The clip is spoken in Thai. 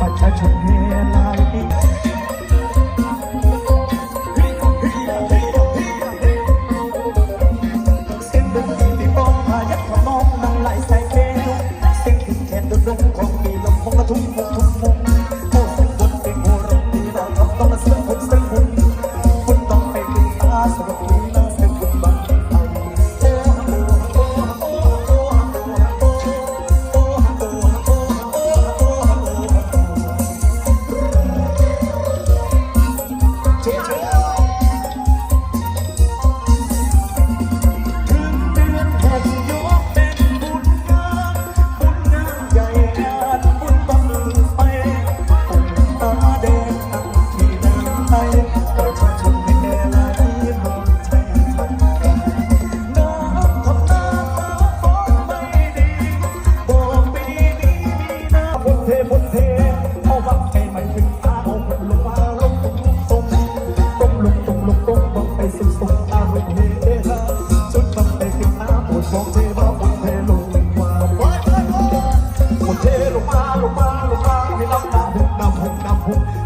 ประชาชนเฮลาเสียดนตรีที่ป้องพายัดขมองนั่งไลใส่เกลุเสียงถึงแขนดนลงของปีลมพงมาทุกทุ่งมุก Oh.